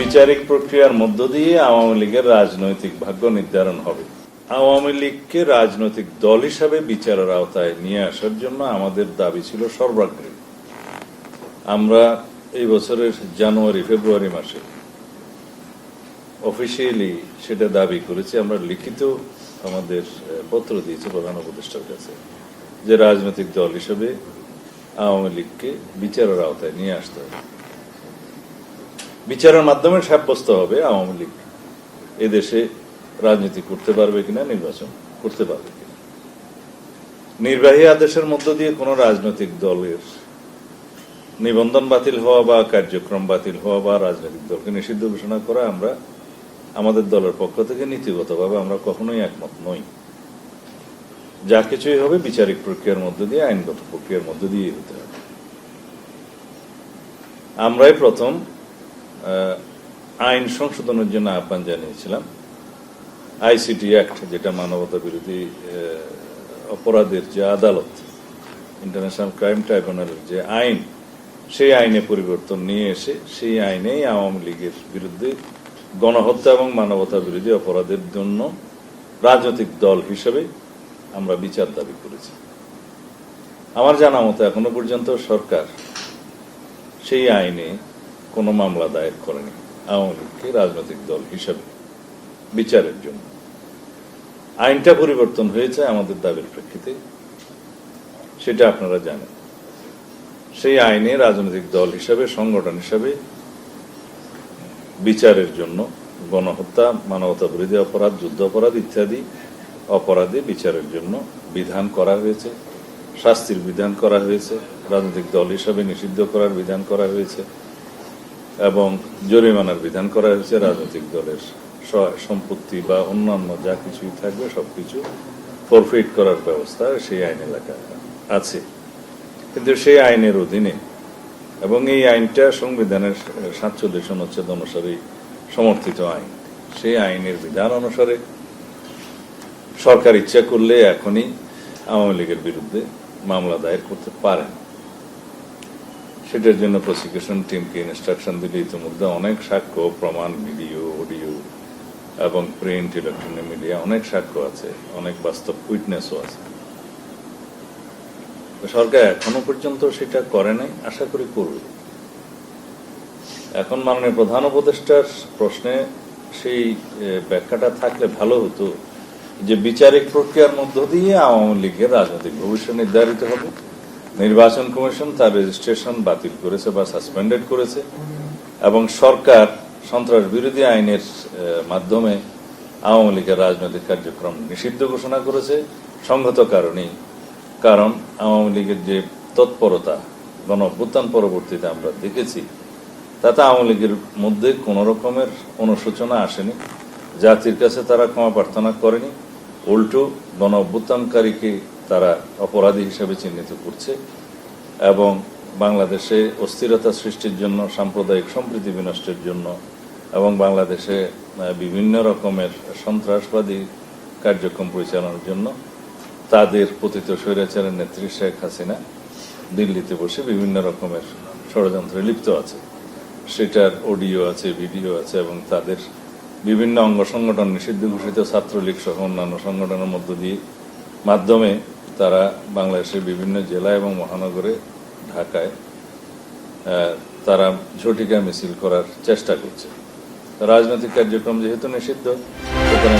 বিচারিক প্রক্রিয়ার মধ্য দিয়ে আওয়ামী লীগের রাজনৈতিক ভাগ্য নির্ধারণ হবে। আওয়ামী লীগকে রাজনৈতিক দল হিসাবে বিচারের আওতায় নিয়ে আসার জন্য আমাদের দাবি ছিল সর্বাগ্রে। আমরা এই বছরের জানুয়ারি, ফেব্রুয়ারি মাসে অফিসিয়ালি সেটা দাবি করেছি, আমরা লিখিত আমাদের পত্র দিয়েছি প্রধান উপদেষ্টার কাছে যে রাজনৈতিক দল হিসেবে আওয়ামী লীগকে বিচারের আওতায় নিয়ে আসতে হবে। বিচারের মাধ্যমে সাব্যস্ত হবে আওয়ামী লীগ। এদেশে রাজনীতি করতে পারবে কিনা, নির্বাচন করতে পারবে কিনা। নির্বাহী আদেশের মধ্য দিয়ে কোনো রাজনৈতিক দলের নিবন্ধন বাতিল হওয়া বা কার্যক্রম বাতিল হওয়া বা রাজনৈতিক দলকে নিষিদ্ধ ঘোষণা করা আমরা আমাদের দলের পক্ষ থেকে নীতিগতভাবে আমরা কখনোই একমত নই। যা কিছুই হবে বিচারিক প্রক্রিয়ার মধ্য দিয়ে, আইনগত প্রক্রিয়ার মধ্য দিয়ে হতে হবে। আমরাই প্রথম আইন সংশোধনের জন্য আহ্বান জানিয়েছিলাম। আইসিটি অ্যাক্ট, যেটা মানবতা বিরোধী অপরাধের যে আদালত, ইন্টারন্যাশনাল ক্রাইম ট্রাইব্যুনালের যে আইন, সেই আইনে পরিবর্তন নিয়ে এসে সেই আইনেই আওয়ামী লীগের বিরুদ্ধে গণহত্যা এবং মানবতা বিরোধী অপরাধের জন্য রাজনৈতিক দল হিসেবে আমরা বিচার দাবি করেছি। আমার জানা মতো এখনও পর্যন্ত সরকার সেই আইনে কোনো মামলা দায়ের করেনি। আওয়ামী লীগকে রাজনৈতিক দল হিসেবে? বিচারের জন্য। আইনটা পরিবর্তন হয়েছে আমাদের দাবির প্রেক্ষিতে। সেটা আপনারা জানেন। সেই আইনে রাজনৈতিক দল হিসাবে, সংগঠন হিসাবে বিচারের জন্য গণহত্যা মানবতা বিরোধী অপরাধ, যুদ্ধ অপরাধ ইত্যাদি অপরাধে বিচারের জন্য বিধান করা হয়েছে। শাস্তির বিধান করা হয়েছে। রাজনৈতিক দল হিসাবে নিষিদ্ধ করার বিধান করা হয়েছে। এবং জরিমানার বিধান করা হয়েছে, রাজনৈতিক দলের সম্পত্তি বা অন্যান্য যা কিছুই থাকবে, সবকিছু ফরফিট করার ব্যবস্থা সেই আইন এলাকা আছে। কিন্তু সেই আইনের অধীনে এবং এই আইনটা সংবিধানের সাতচল্লিশ অনুচ্ছেদ অনুসারে সমর্থিত আইন। সেই আইনের বিধান অনুসারে সরকার ইচ্ছা করলে এখনই আওয়ামী লীগের বিরুদ্ধে মামলা দায়ের করতে পারেন। সেটার জন্য প্রসিকিউশন টিমকে ইনস্ট্রাকশন দিলে ইতিমধ্যে অনেক সাক্ষ্য, প্রমাণ ভিডিও অডিও এবং প্রিন্ট ইলেকট্রনিক মিডিয়া অনেক সাক্ষ্য আছে, অনেক বাস্তব উইটনেসও আছে। সরকার এখনও পর্যন্ত সেটা করে নাই, আশা করি করবে। এখন মাননীয় প্রধান উপদেষ্টার প্রশ্নে সেই ব্যাখ্যাটা থাকলে ভালো হতো যে বিচারিক প্রক্রিয়ার মধ্য দিয়ে আওয়ামী লীগের রাজনৈতিক ভবিষ্যৎ নির্ধারিত হবে। নির্বাচন কমিশন তার রেজিস্ট্রেশন বাতিল করেছে বা সাসপেন্ডেড করেছে এবং সরকার সন্ত্রাস বিরোধী আইনের মাধ্যমে আওয়ামী লীগের রাজনৈতিক কার্যক্রম নিষিদ্ধ ঘোষণা করেছে। সংগত কারণেই, কারণ আওয়ামী লীগের যে তৎপরতা, গণ অভ্যুত্থান পরবর্তীতে আমরা দেখেছি, তাতে আওয়ামী লীগের মধ্যে কোনো রকমের অনুশোচনা আসেনি। জাতির কাছে তারা ক্ষমা প্রার্থনা করেনি। উল্টো গণ অভ্যুত্থানকারীকে তারা অপরাধী হিসেবে চিহ্নিত করছে এবং বাংলাদেশে অস্থিরতা সৃষ্টির জন্য, সাম্প্রদায়িক সম্প্রীতি বিনষ্টের জন্য এবং বাংলাদেশে বিভিন্ন রকমের সন্ত্রাসবাদী কার্যক্রম পরিচালনার জন্য তাদের পতিত স্বৈরাচারের নেত্রী শেখ হাসিনা দিল্লিতে বসে বিভিন্ন রকমের ষড়যন্ত্রে লিপ্ত আছে। সেটার অডিও আছে, ভিডিও আছে এবং তাদের বিভিন্ন অঙ্গ সংগঠন নিষিদ্ধ ঘোষিত ছাত্রলীগ সহ অন্যান্য সংগঠনের মধ্য দিয়ে মাধ্যমে তারা বাংলাদেশের বিভিন্ন জেলা এবং মহানগরে, ঢাকায় তারা ঝটিকা মিছিল করার চেষ্টা করছে। রাজনৈতিক কার্যক্রম যেহেতু নিষিদ্ধ, সেখানে